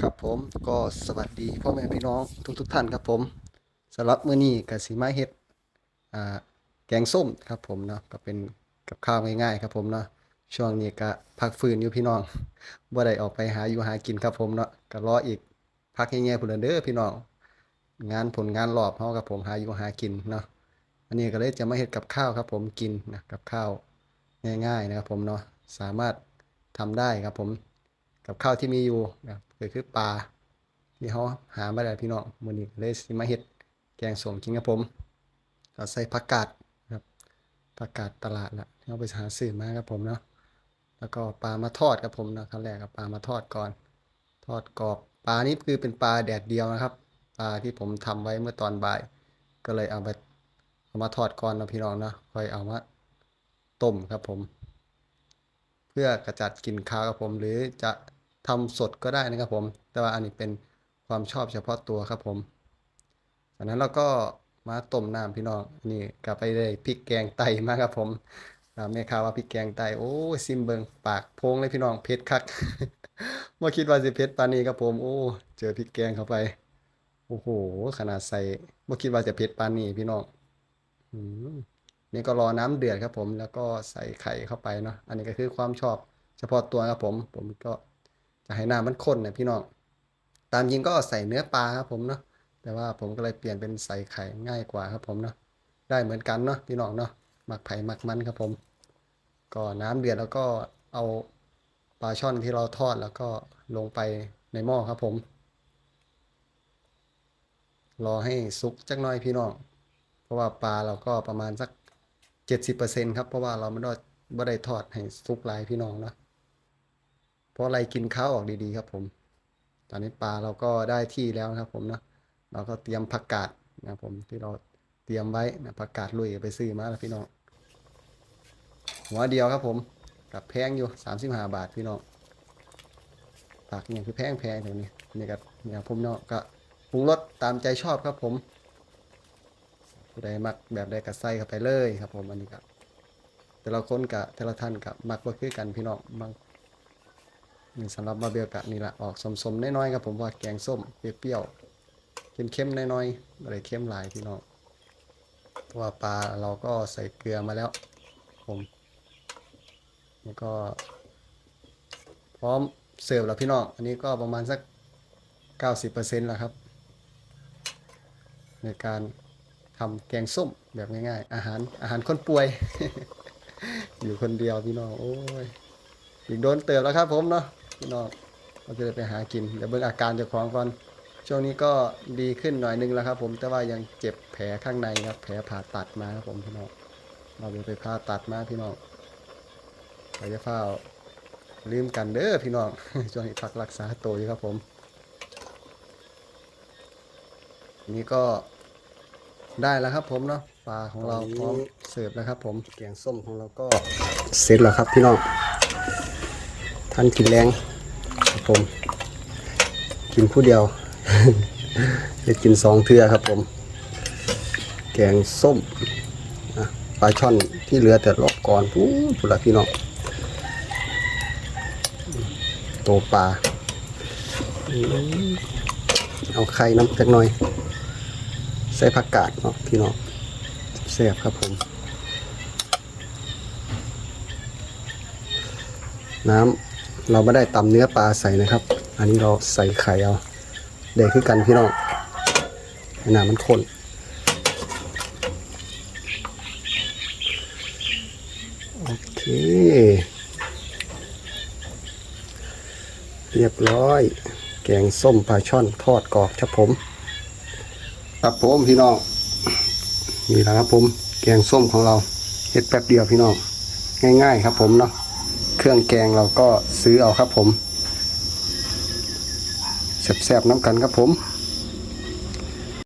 ครับผมก็สวัสดีพ่อแม่พี่น้องทุกทุกท่านครับผมสำหรับมื้อนี้ก็สิมาเฮ็ดอ่าแกงส้มครับผมเนาะก็เป็นกับข้าวง่ายๆครับผมเนาะช่วงนี้ก็พักฟื้นอยู่พี่น้องบ่ได้ออกไปหาอยู่หากินครับผมเนาะก็รออีกพักง่ายๆพุ่นเด้อพี่น้องงานผลงานรอบเฮาครับผมหาอยู่หากินเนาะอันนี้ก็เลยจะมาเฮ็ดกับข้าวครับผมกินนะกับข้าวง่ายๆนะครับผมเนาะสามารถทำได้ครับผมกับข้าวที่มีอยู่นะ ก็คือปลาที่เขาหามาได้พี่น้องมื้อนี้เลยสิมาเฮ็ดแกงส้มกินกับผมก็ใส่ผักกาดนะครับผักกาดตลาดละที่เราไปหาซื้อมาครับผมเนาะแล้วก็ปลามาทอดครับผมนะขั้นแรกกับปลามาทอดก่อน ทอดกรอบปลานี้คือเป็นปลาแดดเดียวนะครับปลาที่ผมทำไว้เมื่อตอนบ่าย ก็เลยเอาไปเอามาทอดก่อนนะพี่น้องนะค่อยเอามาต้มครับผม เพื่อกระจัดกลิ่นคาวครับผมหรือจะ ทำสดก็ได้นะครับผม แต่ว่าอันนี้เป็นความชอบเฉพาะตัวครับผมจากนั้นเราก็มาต้มน้ำพี่น้องนี่กลับไปได้พริกแกงไตมาครับผมอาแม่ค้าว่าพริกแกงไตโอ้ซิมเบิงปากพงเลยพี่น้องเผ็ดคักเมื่อคิดว่าสิเผ็ดปานนี้ครับผมโอ้เจอพริกแกงเข้าไปโอ้โหขนาดใส่เมื่อคิดว่าจะเผ็ดปานนี้พี่น้องอนี่ก็รอน้ำเดือดครับผม แล้วก็ใส่ไข่เข้าไปเนาะอันนี้ก็คือความชอบเฉพาะตัวครับผม ผมก็ ให้น้ำมันข้นนะพี่น้อง ตามจริงก็ใส่เนื้อปลาครับผมเนาะ แต่ว่าผมก็เลยเปลี่ยนเป็นใส่ไข่ง่ายกว่าครับผมเนาะ ได้เหมือนกันเนาะพี่น้องเนาะ หมักไผ่หมักมันครับผม ก็น้ำเดือดแล้วก็เอาปลาช่อนที่เราทอดแล้วก็ลงไปในหม้อครับผม รอให้สุกจักหน่อยพี่น้อง เพราะว่าปลาเราก็ประมาณสักเจ็ดสิบเปอร์เซ็นครับ เพราะว่าเราไม่ได้ไม่ได้ทอดให้สุกหลายพี่น้องเนาะ ราะอะไรกินข้าวออกดีๆครับผม ตอนนี้ปลาเราก็ได้ที่แล้วนะครับผมเนาะเราก็เตรียมผักกาดนะครับผมที่เราเตรียมไว้นะผักกาดลุยไปซื้อมาแล้วพี่น้องหัวเดียวครับผมกับแพงอยู่สามสิบห้าบาทพี่น้องผักเนี่ยคือแพงแพงๆเดี๋ยนี้นี่ก็เนี่ยผมเนาะก็ปรุงรสตามใจชอบครับผมผู้ใดมักแบบใดก็ใส่เข้าไปเลยครับผมอันนี้ก็แต่ละคนกับแต่ละท่านกับมักบ่คือกันพี่น้องบาง สำหรับมาเบลกะนี่แหละออกสมๆน้อยๆครับผมว่าแกงส้มเปรี้ยวๆเค็มๆน้อยๆอะไรเค็มหลายพี่น้องเพราะว่าปลาเราก็ใส่เกลือมาแล้ว ผมแล้วก็ พร้อมเสิร์ฟแล้วพี่น้องอันนี้ก็ประมาณสัก 90%แล้วครับ ในการทำแกงส้มแบบง่ายๆ อาหารอาหารคนป่วย อยู่คนเดียวพี่น้องโอ้ยอีกโดนเติบแล้วครับผมเนาะ พี่น้องเราจะได้ไปหากิน เดี๋ยวเบิ่งอาการเจ้าของก่อน ช่วงนี้ก็ดีขึ้นหน่อยนึงแล้วครับ ผม แต่ว่ายังเจ็บแผลข้างในครับ แผลผ่าตัดมาครับผมพี่น้อง เราไปผ่าตัดมาพี่น้องเราจะเฝ้าลืมกันเด้อพี่น้อง ช่วงนี้พักรักษาตัวอยู่ครับผม นี่ก็ได้แล้วครับผมเนาะปลาของเราพร้อมเสิร์ฟแล้วครับ ผมแกงส้มของเราก็เสร็จแล้วครับพี่น้องท่านกินแรง ครับผม กินผู้เดียวจะกินสองเทือครับผม แกงส้มปลาช่อนที่เหลือแต่รอบก่อนปู๊ดละพี่น้องโตปลาเอาไข่น้ำจักหน่อย ใส่ผักกาดเนาะพี่น้องแซ่บครับผม น้ำ เราไม่ได้ตำเนื้อปลาใส่นะครับ อันนี้เราใส่ไข่เอาเด็กคือกันพี่น้องน้ำมันข้นโอเค เรียบร้อย แกงส้มปลาช่อนทอดกรอบครับผมครับผมพี่น้องนี่แหละครับผม แกงส้มของเราเฮ็ดแป๊บเดียวพี่น้อง ง่าย ๆ ครับผมเนาะ เครื่องแกงเราก็ซื้อเอาครับผมแซ่บๆน้ำกันครับผม